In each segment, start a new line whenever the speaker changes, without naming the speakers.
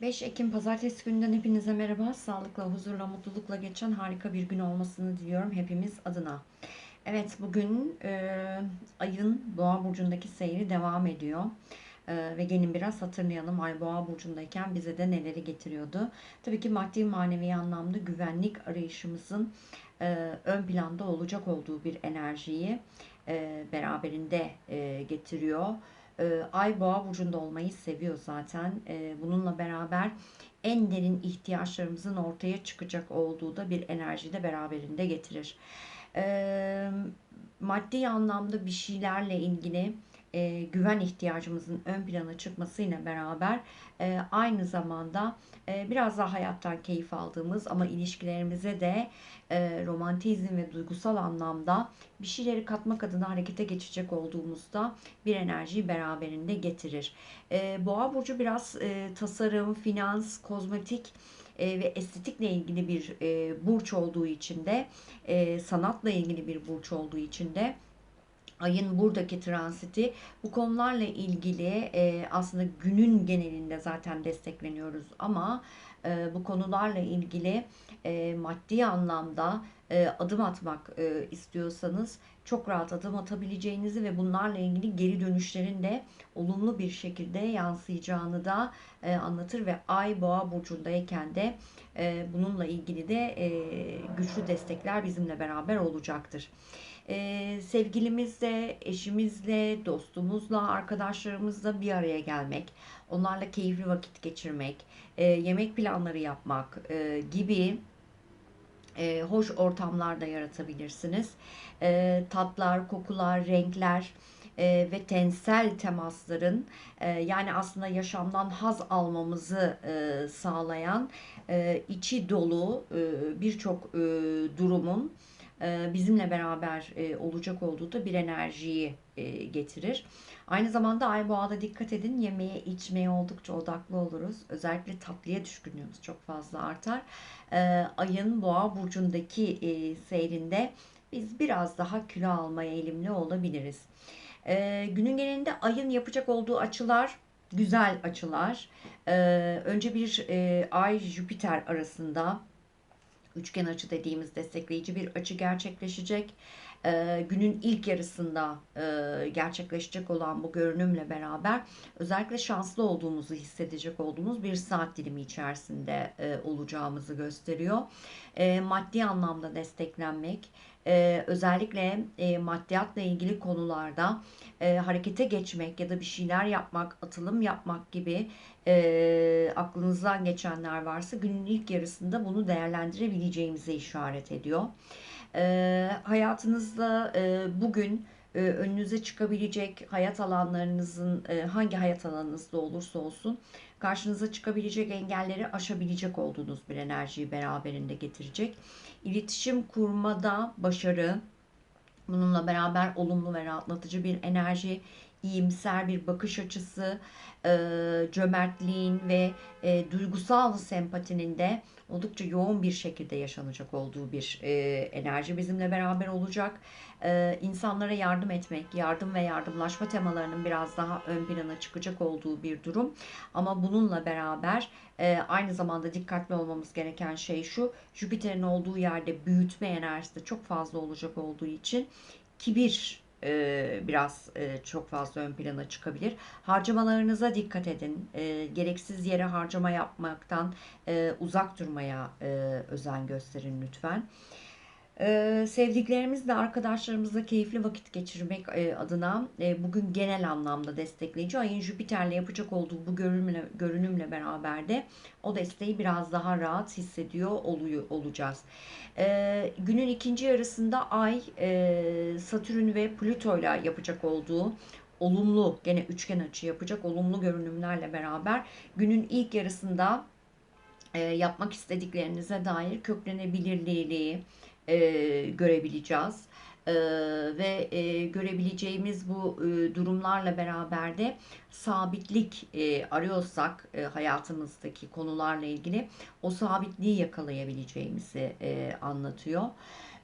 5 Ekim Pazartesi gününden hepinize merhaba. Sağlıkla, huzurla, mutlulukla geçen harika bir gün olmasını diliyorum hepimiz adına. Evet bugün e, ayın Boğa burcundaki seyri devam ediyor. E, ve gelin biraz hatırlayalım Ay Boğa burcundayken bize de neleri getiriyordu. Tabii ki maddi manevi anlamda güvenlik arayışımızın e, ön planda olacak olduğu bir enerjiyi e, beraberinde e, getiriyor. E, Ay Boğa burcunda olmayı seviyor zaten. E, bununla beraber en derin ihtiyaçlarımızın ortaya çıkacak olduğu da bir enerji de beraberinde getirir. E, maddi anlamda bir şeylerle ilgili e, güven ihtiyacımızın ön plana çıkmasıyla beraber e, aynı zamanda e, biraz daha hayattan keyif aldığımız ama ilişkilerimize de e, romantizm ve duygusal anlamda bir şeyleri katmak adına harekete geçecek olduğumuzda bir enerjiyi beraberinde getirir. E, Boğa burcu biraz e, tasarım, finans, kozmetik e, ve estetikle ilgili bir e, burç olduğu için de e, sanatla ilgili bir burç olduğu için de ayın buradaki transiti bu konularla ilgili e, aslında günün genelinde zaten destekleniyoruz ama e, bu konularla ilgili e, maddi anlamda e, adım atmak e, istiyorsanız çok rahat adım atabileceğinizi ve bunlarla ilgili geri dönüşlerin de olumlu bir şekilde yansıyacağını da e, anlatır ve Ay Boğa burcundayken de e, bununla ilgili de e, güçlü destekler bizimle beraber olacaktır. Ee, sevgilimizle, eşimizle, dostumuzla, arkadaşlarımızla bir araya gelmek, onlarla keyifli vakit geçirmek, e, yemek planları yapmak e, gibi e, hoş ortamlar da yaratabilirsiniz. E, tatlar, kokular, renkler e, ve tensel temasların e, yani aslında yaşamdan haz almamızı e, sağlayan e, içi dolu e, birçok e, durumun e, bizimle beraber e, olacak olduğu da bir enerjiyi e, getirir. Aynı zamanda Ay Boğa'da dikkat edin yemeğe içmeye oldukça odaklı oluruz. Özellikle tatlıya düşkünlüğümüz çok fazla artar. Ayın Boğa burcundaki seyrinde biz biraz daha kilo almaya eğilimli olabiliriz. Günün genelinde ayın yapacak olduğu açılar güzel açılar. Önce bir Ay Jüpiter arasında üçgen açı dediğimiz destekleyici bir açı gerçekleşecek. Günün ilk yarısında gerçekleşecek olan bu görünümle beraber özellikle şanslı olduğumuzu hissedecek olduğumuz bir saat dilimi içerisinde olacağımızı gösteriyor. Maddi anlamda desteklenmek, özellikle maddiyatla ilgili konularda harekete geçmek ya da bir şeyler yapmak, atılım yapmak gibi e, aklınızdan geçenler varsa günün ilk yarısında bunu değerlendirebileceğimize işaret ediyor. E, hayatınızda e, bugün e, önünüze çıkabilecek hayat alanlarınızın e, hangi hayat alanınızda olursa olsun karşınıza çıkabilecek engelleri aşabilecek olduğunuz bir enerjiyi beraberinde getirecek. İletişim kurmada başarı, bununla beraber olumlu ve rahatlatıcı bir enerji, iyimser bir bakış açısı, e, cömertliğin ve e, duygusal sempatinin de oldukça yoğun bir şekilde yaşanacak olduğu bir e, enerji bizimle beraber olacak. E, insanlara yardım etmek, yardım ve yardımlaşma temalarının biraz daha ön plana çıkacak olduğu bir durum. Ama bununla beraber aynı zamanda dikkatli olmamız gereken şey şu. Jüpiter'in olduğu yerde büyütme enerjisi de çok fazla olacak olduğu için kibir e, biraz e, çok fazla ön plana çıkabilir. Harcamalarınıza dikkat edin. E, gereksiz yere harcama yapmaktan uzak durmaya özen gösterin lütfen. Ee, sevdiklerimizle, arkadaşlarımızla keyifli vakit geçirmek e, adına e, bugün genel anlamda destekleyici. Ayın Jüpiter'le yapacak olduğu bu görünümle, görünümle beraber de o desteği biraz daha rahat hissediyor oluyor, olacağız. Ee, günün ikinci yarısında Ay, e, Satürn ve Plüto ile yapacak olduğu olumlu, gene üçgen açı yapacak olumlu görünümlerle beraber günün ilk yarısında yapmak istediklerinize dair köklenebilirliği, e, görebileceğiz. E, ve e, görebileceğimiz bu e, durumlarla beraber de sabitlik e, arıyorsak e, hayatımızdaki konularla ilgili o sabitliği yakalayabileceğimizi e, anlatıyor.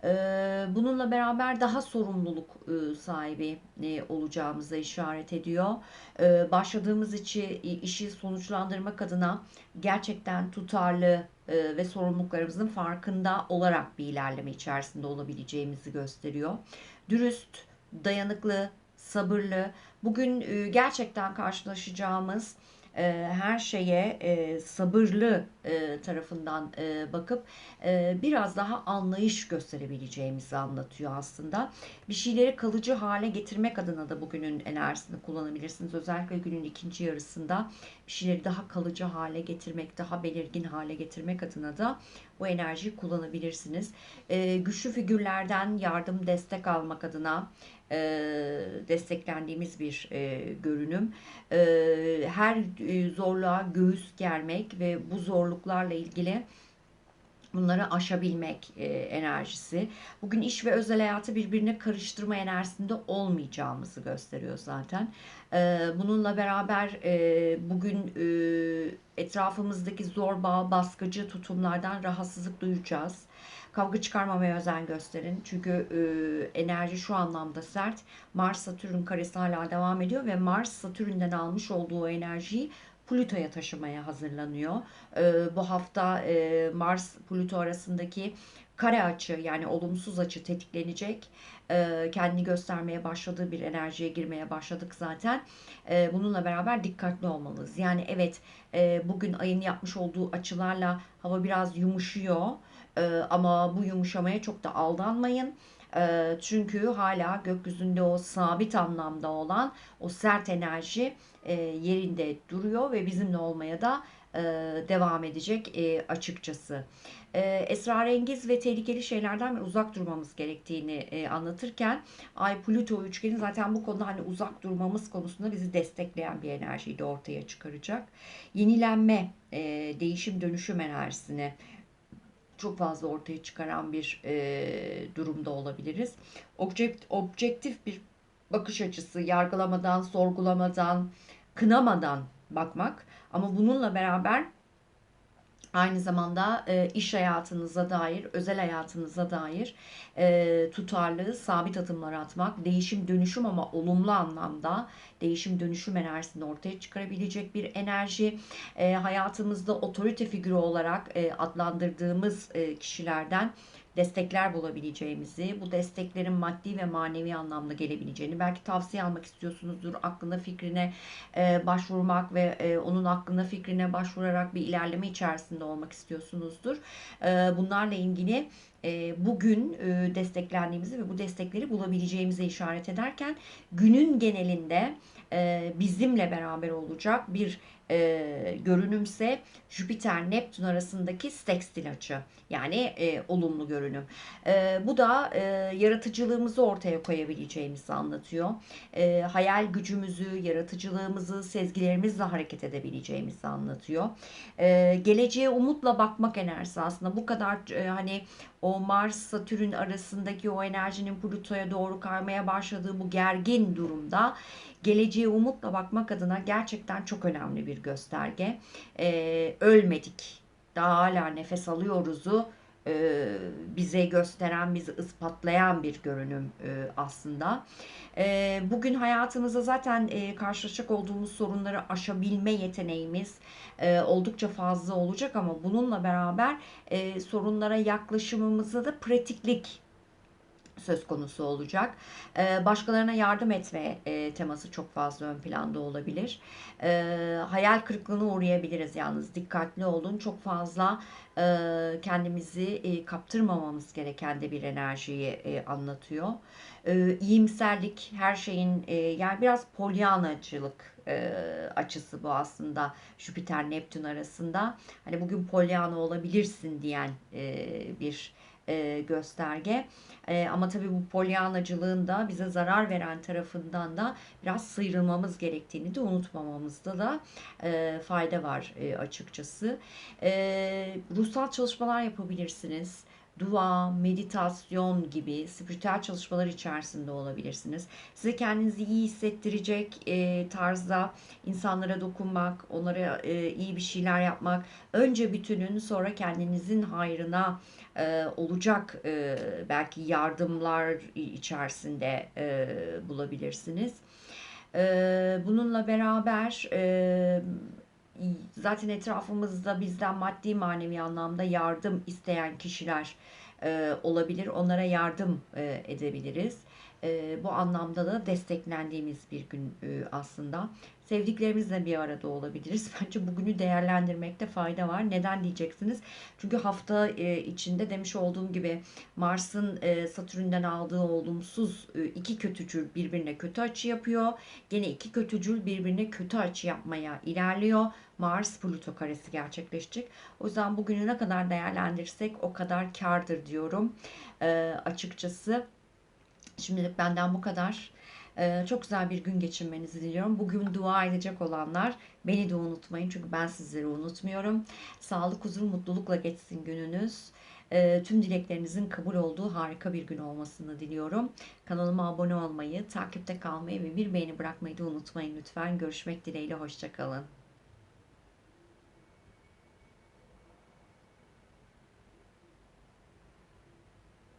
Ee, bununla beraber daha sorumluluk e, sahibi e, olacağımıza işaret ediyor. Ee, başladığımız işi, işi sonuçlandırmak adına gerçekten tutarlı e, ve sorumluluklarımızın farkında olarak bir ilerleme içerisinde olabileceğimizi gösteriyor. Dürüst, dayanıklı, sabırlı. Bugün gerçekten karşılaşacağımız e, her şeye e, sabırlı e, tarafından e, bakıp e, biraz daha anlayış gösterebileceğimizi anlatıyor aslında. Bir şeyleri kalıcı hale getirmek adına da bugünün enerjisini kullanabilirsiniz. Özellikle günün ikinci yarısında bir şeyleri daha kalıcı hale getirmek, daha belirgin hale getirmek adına da bu enerjiyi kullanabilirsiniz. E, güçlü figürlerden yardım, destek almak adına e, desteklendiğimiz bir e, görünüm. E, her e, zorluğa göğüs germek ve bu zorluklarla ilgili bunları aşabilmek e, enerjisi. Bugün iş ve özel hayatı birbirine karıştırma enerjisinde olmayacağımızı gösteriyor zaten. E, bununla beraber e, bugün e, etrafımızdaki zorba, baskıcı tutumlardan rahatsızlık duyacağız. Kavga çıkarmamaya özen gösterin. Çünkü e, enerji şu anlamda sert. Mars Satürn karesi hala devam ediyor ve Mars Satürn'den almış olduğu enerjiyi Plüto'ya taşımaya hazırlanıyor. E, bu hafta e, Mars Plüto arasındaki kare açı yani olumsuz açı tetiklenecek. E, kendini göstermeye başladığı bir enerjiye girmeye başladık zaten. E, bununla beraber dikkatli olmalıyız. Yani evet e, bugün ayın yapmış olduğu açılarla hava biraz yumuşuyor. E, ama bu yumuşamaya çok da aldanmayın. E, çünkü hala gökyüzünde o sabit anlamda olan o sert enerji e, yerinde duruyor ve bizimle olmaya da e, devam edecek e, açıkçası. E, esrarengiz ve tehlikeli şeylerden uzak durmamız gerektiğini e, anlatırken Ay Plüto üçgeni zaten bu konuda hani uzak durmamız konusunda bizi destekleyen bir enerjiyi de ortaya çıkaracak. Yenilenme, e, değişim dönüşüm enerjisini çok fazla ortaya çıkaran bir e, durumda olabiliriz. Objekt, objektif bir bakış açısı, yargılamadan, sorgulamadan, kınamadan bakmak ama bununla beraber aynı zamanda e, iş hayatınıza dair, özel hayatınıza dair e, tutarlı, sabit adımlar atmak, değişim dönüşüm ama olumlu anlamda değişim dönüşüm enerjisini ortaya çıkarabilecek bir enerji. E, hayatımızda otorite figürü olarak e, adlandırdığımız e, kişilerden destekler bulabileceğimizi, bu desteklerin maddi ve manevi anlamda gelebileceğini, belki tavsiye almak istiyorsunuzdur, aklına fikrine e, başvurmak ve e, onun aklına fikrine başvurarak bir ilerleme içerisinde olmak istiyorsunuzdur. E, bunlarla ilgili e, bugün e, desteklendiğimizi ve bu destekleri bulabileceğimize işaret ederken günün genelinde e, bizimle beraber olacak bir e, görünümse Jüpiter Neptün arasındaki sextil açı yani e, olumlu görünüm. E, bu da e, yaratıcılığımızı ortaya koyabileceğimizi anlatıyor. E, hayal gücümüzü, yaratıcılığımızı, sezgilerimizle hareket edebileceğimizi anlatıyor. E, geleceğe umutla bakmak enerjisi aslında bu kadar e, hani o Mars Satürn arasındaki o enerjinin Plüto'ya doğru kaymaya başladığı bu gergin durumda geleceğe umutla bakmak adına gerçekten çok önemli bir gösterge. Ee, ölmedik. Daha hala nefes alıyoruzu e, bize gösteren, bizi ispatlayan bir görünüm e, aslında. E, bugün hayatımızda zaten e, karşılaşacak olduğumuz sorunları aşabilme yeteneğimiz e, oldukça fazla olacak ama bununla beraber e, sorunlara yaklaşımımızda da pratiklik söz konusu olacak. Ee, başkalarına yardım etme e, teması çok fazla ön planda olabilir. Ee, hayal kırıklığına uğrayabiliriz yalnız. Dikkatli olun. Çok fazla e, kendimizi e, kaptırmamamız gereken de bir enerjiyi anlatıyor. Ee, iyimserlik, her şeyin yani biraz polyanacılık açısı bu aslında Jüpiter Neptün arasında. Hani bugün polyana olabilirsin diyen bir e, gösterge. E, ama tabii bu polyanacılığın da bize zarar veren tarafından da biraz sıyrılmamız gerektiğini de unutmamamızda da e, fayda var e, açıkçası. E, ruhsal çalışmalar yapabilirsiniz dua, meditasyon gibi spiritüel çalışmalar içerisinde olabilirsiniz. Size kendinizi iyi hissettirecek e, tarzda insanlara dokunmak, onlara e, iyi bir şeyler yapmak, önce bütünün sonra kendinizin hayrına e, olacak e, belki yardımlar içerisinde e, bulabilirsiniz. E, bununla beraber e, zaten etrafımızda bizden maddi manevi anlamda yardım isteyen kişiler e, olabilir. Onlara yardım e, edebiliriz. E, bu anlamda da desteklendiğimiz bir gün e, aslında. Sevdiklerimizle bir arada olabiliriz. Bence bugünü değerlendirmekte fayda var. Neden diyeceksiniz? Çünkü hafta e, içinde demiş olduğum gibi Mars'ın e, Satürn'den aldığı olumsuz e, iki kötücül birbirine kötü açı yapıyor. Gene iki kötücül birbirine kötü açı yapmaya ilerliyor. Mars Plüto karesi gerçekleşecek. O yüzden bugünü ne kadar değerlendirirsek o kadar kardır diyorum e, açıkçası. Şimdilik benden bu kadar. Ee, çok güzel bir gün geçirmenizi diliyorum. Bugün dua edecek olanlar beni de unutmayın. Çünkü ben sizleri unutmuyorum. Sağlık, huzur, mutlulukla geçsin gününüz. Ee, tüm dileklerinizin kabul olduğu harika bir gün olmasını diliyorum. Kanalıma abone olmayı, takipte kalmayı ve bir beğeni bırakmayı da unutmayın lütfen. Görüşmek dileğiyle, hoşçakalın.